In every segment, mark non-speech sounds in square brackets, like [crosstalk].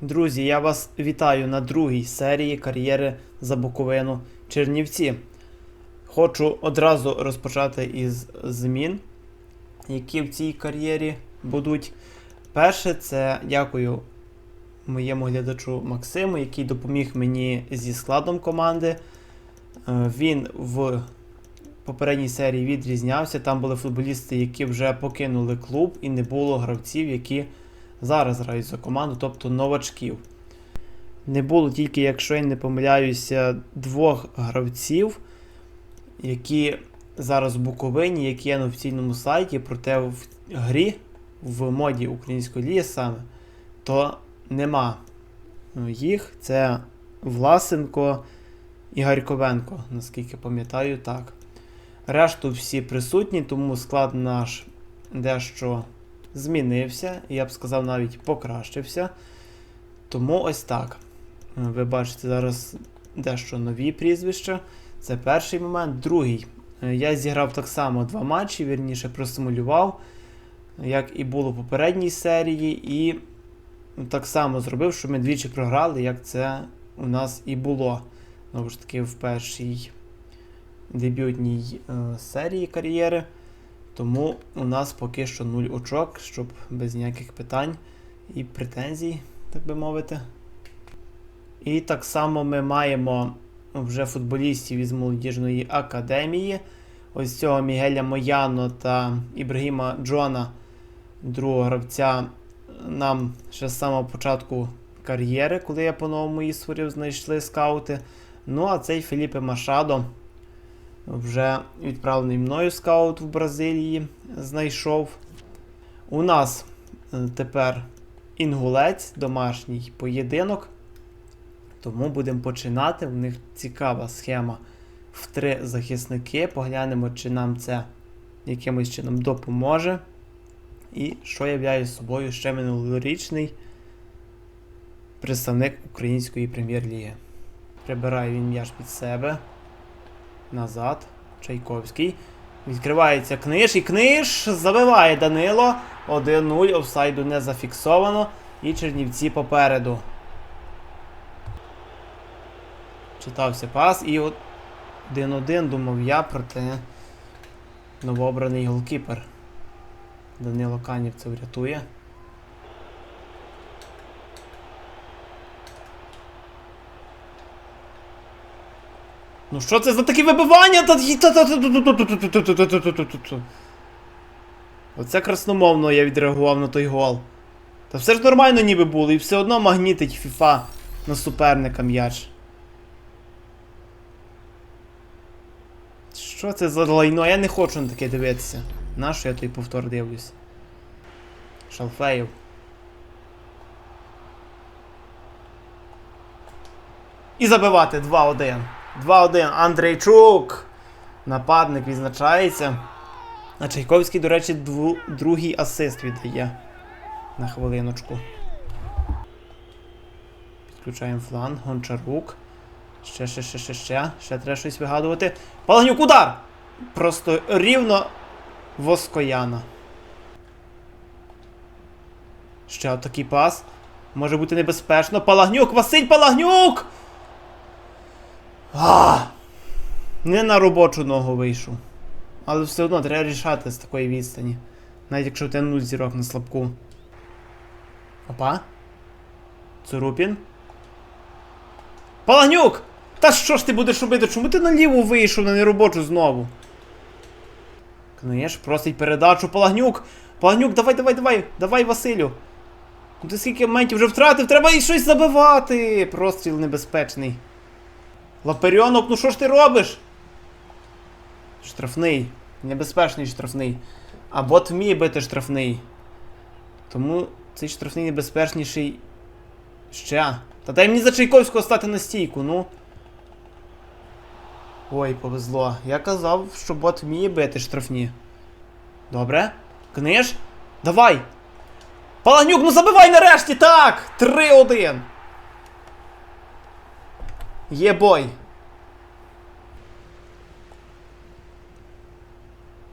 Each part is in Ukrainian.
Друзі, я вас вітаю на другій серії кар'єри за Буковину Чернівці. Хочу одразу розпочати із змін, які в цій кар'єрі будуть. Перше, це дякую моєму глядачу Максиму, який допоміг мені зі складом команди. Е, Він в попередній серії відрізнявся. Там були футболісти, які вже покинули клуб, і не було гравців, які зараз грають за команду, тобто новачків. Не було тільки, якщо я не помиляюся, двох гравців, які зараз в Буковині, які є на офіційному сайті, проте в грі, в моді української ліги саме, то нема ну, їх. Це Власенко і Гарьковенко, наскільки пам'ятаю, так. Решту всі присутні, тому склад наш дещо змінився, я б сказав, навіть покращився. Тому ось так. Ви бачите зараз дещо нові прізвища. Це перший момент. Другий. Я зіграв так само два матчі, вірніше просимулював, як і було в попередній серії, і так само зробив, що ми двічі програли, як це у нас і було. Знову ж таки, в першій дебютній е, серії кар'єри. Тому у нас поки що нуль очок, щоб без ніяких питань і претензій, так би мовити. І так само ми маємо вже футболістів із молодіжної академії. Ось цього Мігеля Мояно та Ібрагіма Джона, другого гравця, нам ще з самого початку кар'єри, коли я по-новому її створив, знайшли скаути. Ну а цей Філіпе Машадо вже відправлений мною скаут в Бразилії знайшов. У нас е, тепер інгулець, домашній поєдинок. Тому будемо починати. У них цікава схема в три захисники. Поглянемо, чи нам це якимось чином допоможе. І що являє собою ще минулорічний представник української прем'єр-ліги. Прибирає він м'яч під себе. Назад. Чайковський. Відкривається книж і книж забиває Данило. 1-0. Офсайду не зафіксовано. І Чернівці попереду. Читався пас і от 1-1 думав я, проте новообраний голкіпер. Данило Канів це врятує. Ну що це за такі вибивання? Оце красномовно я відреагував на той гол. Та все ж нормально ніби було, і все одно магнітить фіфа на суперника м'яч. Що це за лайно? Я не хочу на таке дивитися. Нащо я той повтор дивлюсь? Шалфеїв. І забивати 2-1. 2-1. Андрейчук. Нападник відзначається. А Чайковський, до речі, дву, другий асист віддає. На хвилиночку. Підключаємо фланг. Гончарук. Ще, ще, ще, ще, ще. Ще треба щось вигадувати. Палагнюк, удар! Просто рівно воскояна. Ще отакий пас. Може бути небезпечно. Палагнюк! Василь Палагнюк! А! Не на робочу ногу вийшов. Але все одно треба рішати з такої відстані. Навіть якщо тебе нуль зірок на слабку. Опа. Цурупін. Палагнюк! Та що ж ти будеш робити? Чому ти наліво вийшов на неробочу знову? Книж, просить передачу. Палагнюк! Палагнюк, давай, давай, давай! Давай, Василю! Ну ти скільки моментів вже втратив, треба і щось забивати! Простріл небезпечний. Лаперіонок, ну що ж ти робиш? Штрафний. Небезпечний штрафний. А бот вміє бити штрафний. Тому цей штрафний небезпечніший. Ще. Та дай мені за Чайковського стати на стійку, ну. Ой, повезло. Я казав, що бот вміє бити штрафні. Добре. Книж? Давай! Палагнюк, ну забивай нарешті! Так! 3-1. Є бой.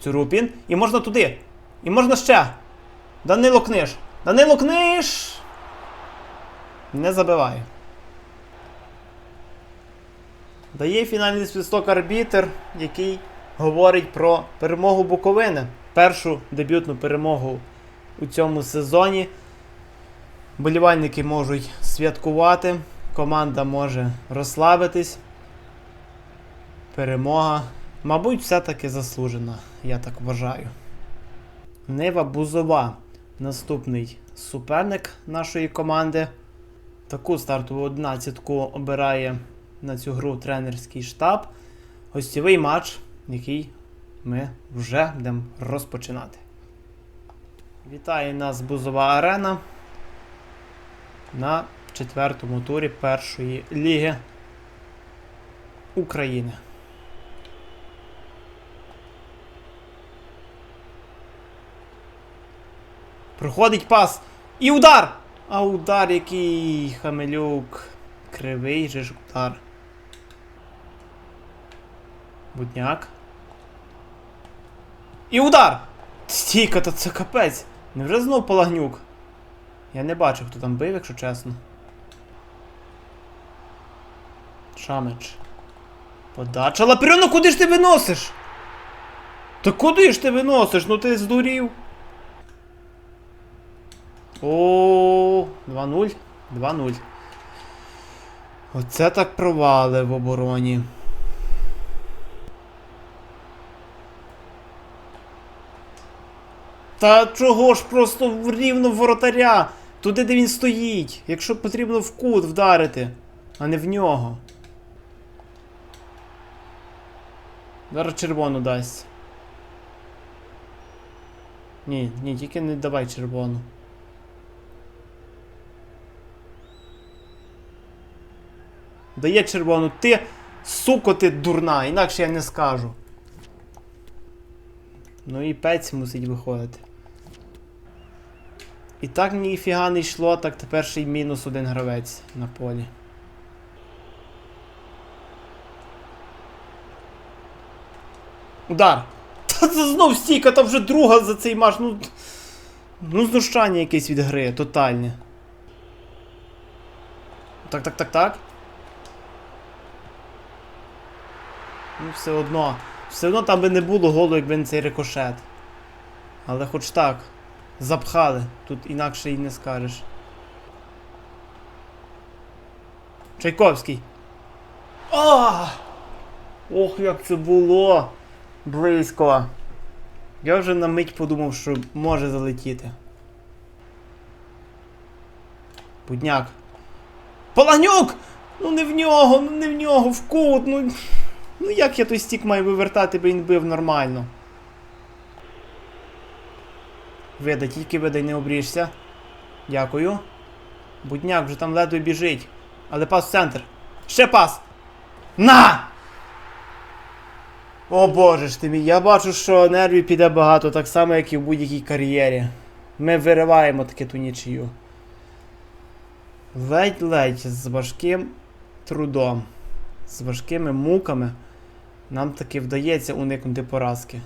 Цюрупін. І можна туди. І можна ще. Данило книж. Данило книж! Не забиває. Дає фінальний свисток арбітер, який говорить про перемогу Буковини. Першу дебютну перемогу у цьому сезоні. Болівальники можуть святкувати, команда може розслабитись. Перемога, мабуть, все-таки заслужена, я так вважаю. Нива Бузова. Наступний суперник нашої команди. Таку стартову одинадцятку обирає на цю гру тренерський штаб. Гостєвий матч, який ми вже будемо розпочинати. Вітає нас Бузова Арена на четвертому турі першої ліги України. Проходить пас. І удар! А удар який Хамелюк. Кривий же ж удар. Будняк. І удар! Стійка, то це капець. Невже знов Палагнюк? Я не бачив, хто там бив, якщо чесно. Шамич. Подача. Лапірьону, куди ж ти виносиш? Та куди ж ти виносиш? Ну ти здурів. О, 2-0. 2-0. Оце так провали в обороні. Та чого ж просто рівно воротаря? Туди, де він стоїть. Якщо потрібно в кут вдарити, а не в нього. Зараз червону дасть. Ні, ні, тільки не давай червону. Дає червону. Ти, суко, ти дурна, інакше я не скажу. Ну і пець мусить виходити. І так ніфіга не йшло, так тепер ще й мінус один гравець на полі. Удар! [laughs] Та це знов стійка, та вже друга за цей матч. Ну, ну знущання якесь від гри, тотальне. Так, так, так, так. Ну, все одно. Все одно там би не було голу, якби не цей рикошет. Але хоч так. Запхали. Тут інакше і не скажеш. Чайковський. А! Ох, як це було! Близько. Я вже на мить подумав, що може залетіти. Будняк. Палагнюк! Ну не в нього, ну не в нього, в кут, ну. Ну як я той стік маю вивертати, бо він бив нормально. Вида, тільки видай, не обріжся. Дякую. Будняк вже там ледве біжить. Але пас в центр. Ще пас! На! О боже ж ти мій, я бачу, що нервів піде багато, так само, як і в будь-якій кар'єрі. Ми вириваємо таке ту нічию. Ледь-ледь з важким трудом, з важкими муками нам таки вдається уникнути поразки,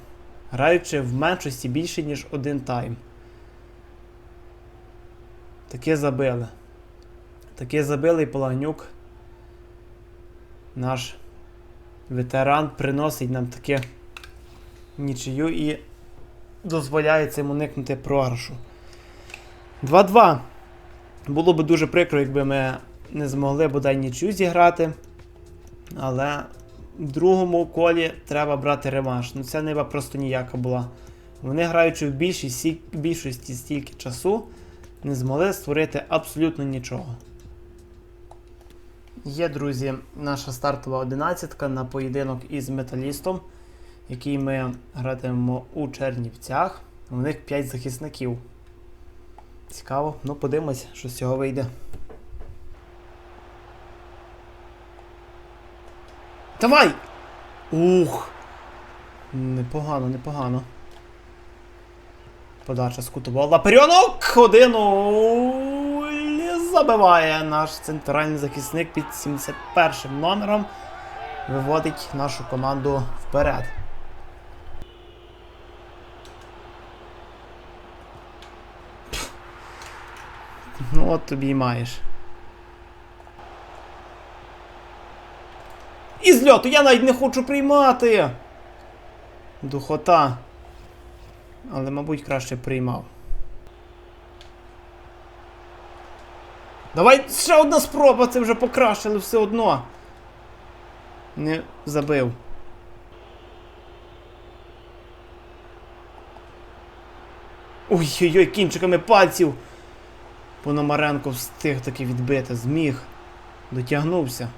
граючи в меншості більше, ніж один тайм. Таке забили. Таке забили і Палагнюк. Наш ветеран приносить нам таке нічию і дозволяє цим уникнути програшу. 2-2. Було би дуже прикро, якби ми не змогли бодай нічию зіграти. Але в другому колі треба брати реванш. Ну ця нива просто ніяка була. Вони, граючи в більшості, більшості стільки часу, не змогли створити абсолютно нічого. Є, друзі, наша стартова одинадцятка на поєдинок із металістом, який ми гратимемо у Чернівцях. У них 5 захисників. Цікаво, ну подивимось, що з цього вийде. Давай! Ух! Непогано, непогано. Подача з кутового Лаперіонок! Один забиває наш центральний захисник під 71 номером. Виводить нашу команду вперед. Ну от тобі і маєш. І з я навіть не хочу приймати. Духота. Але, мабуть, краще приймав. Давай ще одна спроба, це вже покращили все одно. Не забив. Ой-ой-ой, кінчиками пальців. Пономаренко встиг таки відбити, зміг. Дотягнувся.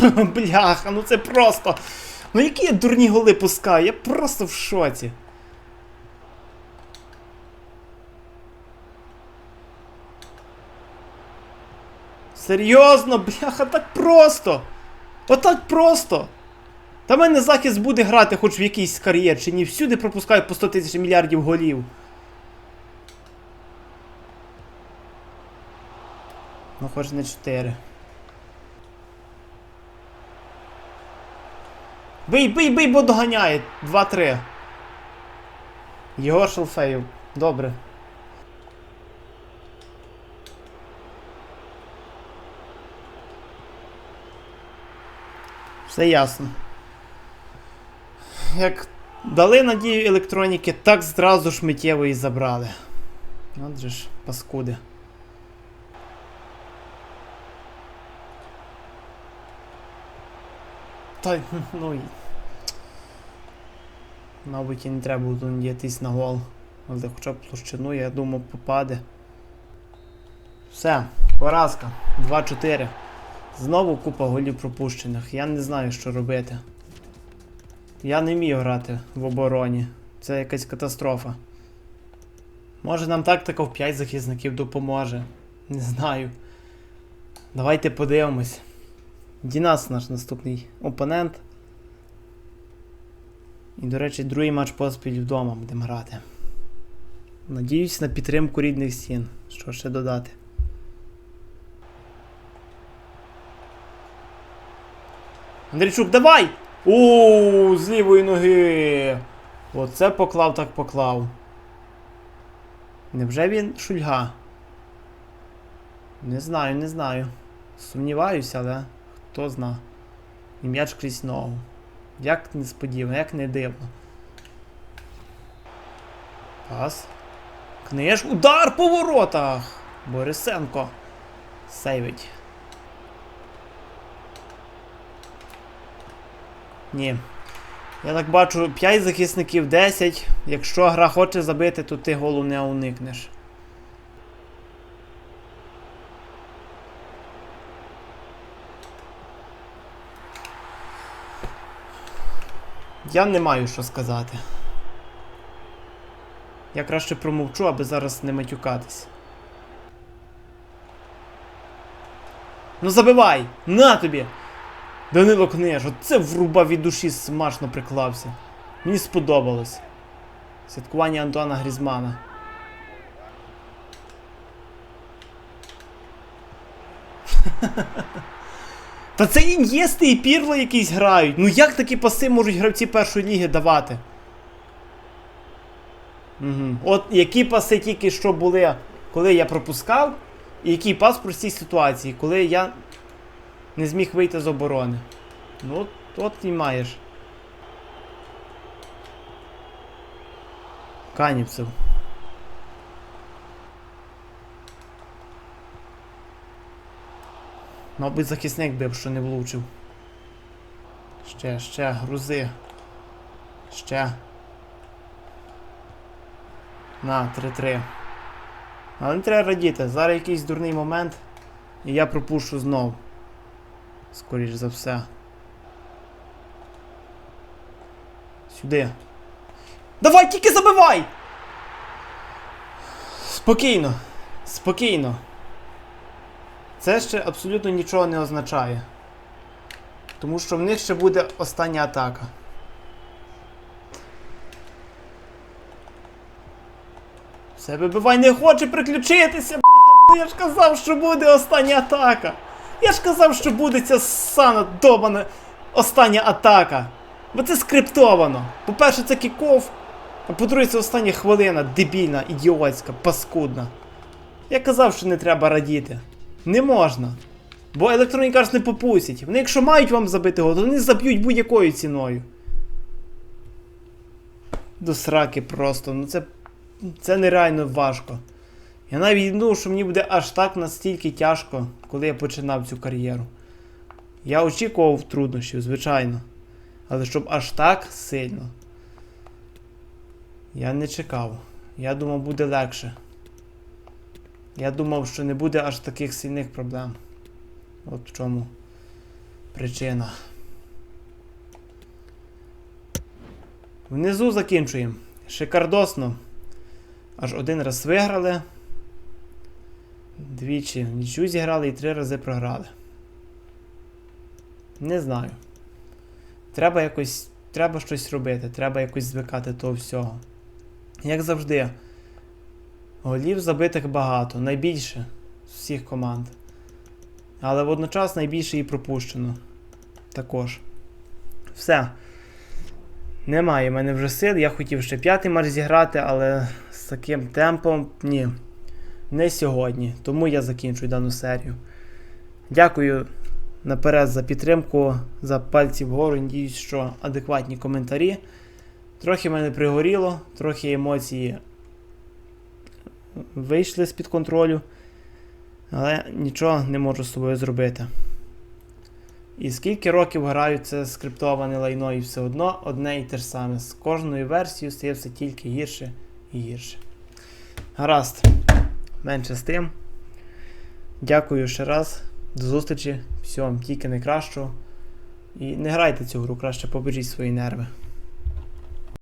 [laughs] Бляха, ну це просто. Ну які я дурні голи пускаю, я просто в шоці. Серйозно, бляха, так просто. Отак просто. Та мене захист буде грати хоч в якийсь ні всюди пропускають по 100 тисяч мільярдів голів. Ну, хоч не 4. Бий, бий, бий, бо доганяє. 2-3. Єгор Шелфеєв. Добре. Все ясно. Як дали надію електроніки, так зразу ж миттєво і забрали. От же ж, паскуди. Та, [laughs] ну. Мабуть, і не треба було надіятись на гол. Але хоча б площину, я думав, попаде. Все, поразка. 2-4. Знову купа голів пропущених. Я не знаю, що робити. Я не вмію грати в обороні. Це якась катастрофа. Може нам тактика в 5 захисників допоможе. Не знаю. Давайте подивимось. Дінас наш наступний опонент. І, до речі, другий матч поспіль вдома будемо грати. Надіюсь на підтримку рідних стін. Що ще додати? Андрійчук, давай! У з лівої ноги. Оце поклав, так поклав. Невже він шульга? Не знаю, не знаю. Сумніваюся, але хто зна. І м'яч крізь ногу. Як несподівано, як не дивно. Пас. Книж. Удар по воротах! Борисенко. Сейвить. Ні. Я так бачу, 5 захисників 10. Якщо гра хоче забити, то ти голу не уникнеш. Я не маю що сказати. Я краще промовчу, аби зараз не матюкатись. Ну забивай! На тобі! Данило Книж, оце вруба від душі смачно приклався. Мені сподобалось. Святкування Антуана Грізмана. [laughs] Та це ін'єсти і пірли якісь грають. Ну як такі паси можуть гравці першої ліги давати? Угу. От які паси тільки що були, коли я пропускав, і який пас в простій ситуації, коли я не зміг вийти з оборони. Ну, от, і маєш. Канівцев. Мабуть, захисник бив, що не влучив. Ще, ще, грузи. Ще. На, 3-3. Але не треба радіти. Зараз якийсь дурний момент. І я пропущу знов. Скоріш за все. Сюди. Давай, тільки забивай! Спокійно. Спокійно. Це ще абсолютно нічого не означає. Тому що в них ще буде остання атака. Все вибивай не хоче приключитися, блядь. Ну я ж казав, що буде остання атака. Я ж казав, що буде ця сана добана остання атака. Бо це скриптовано. По-перше, це кіков, а по-друге, це остання хвилина, дебільна, ідіотська, паскудна. Я казав, що не треба радіти. Не можна. Бо Electronic Arts не попустять. Вони, якщо мають вам забити гол, то вони заб'ють будь-якою ціною. До сраки просто. Ну це. Це нереально важко. Я навіть не думав, що мені буде аж так настільки тяжко, коли я починав цю кар'єру. Я очікував труднощів, звичайно. Але щоб аж так сильно. Я не чекав. Я думав, буде легше. Я думав, що не буде аж таких сильних проблем. От в чому причина. Внизу закінчуємо. Шикардосно. Аж один раз виграли. Двічі нічю зіграли і три рази програли. Не знаю. Треба якось. Треба щось робити, треба якось звикати того всього. Як завжди, голів забитих багато, найбільше з всіх команд. Але водночас найбільше і пропущено. Також. Все. Немає в мене вже сил. Я хотів ще п'ятий матч зіграти, але з таким темпом ні. Не сьогодні. Тому я закінчую дану серію. Дякую наперед за підтримку, за пальці вгору. Надіюсь, що адекватні коментарі. Трохи мене пригоріло, трохи емоції вийшли з-під контролю. Але нічого не можу з собою зробити. І скільки років граю це скриптоване лайно, і все одно одне і те ж саме. З кожною версією стає все тільки гірше і гірше. Гаразд. Менше з тим. Дякую ще раз. До зустрічі. Всього вам тільки найкращого. І не грайте цю гру, краще побережіть свої нерви.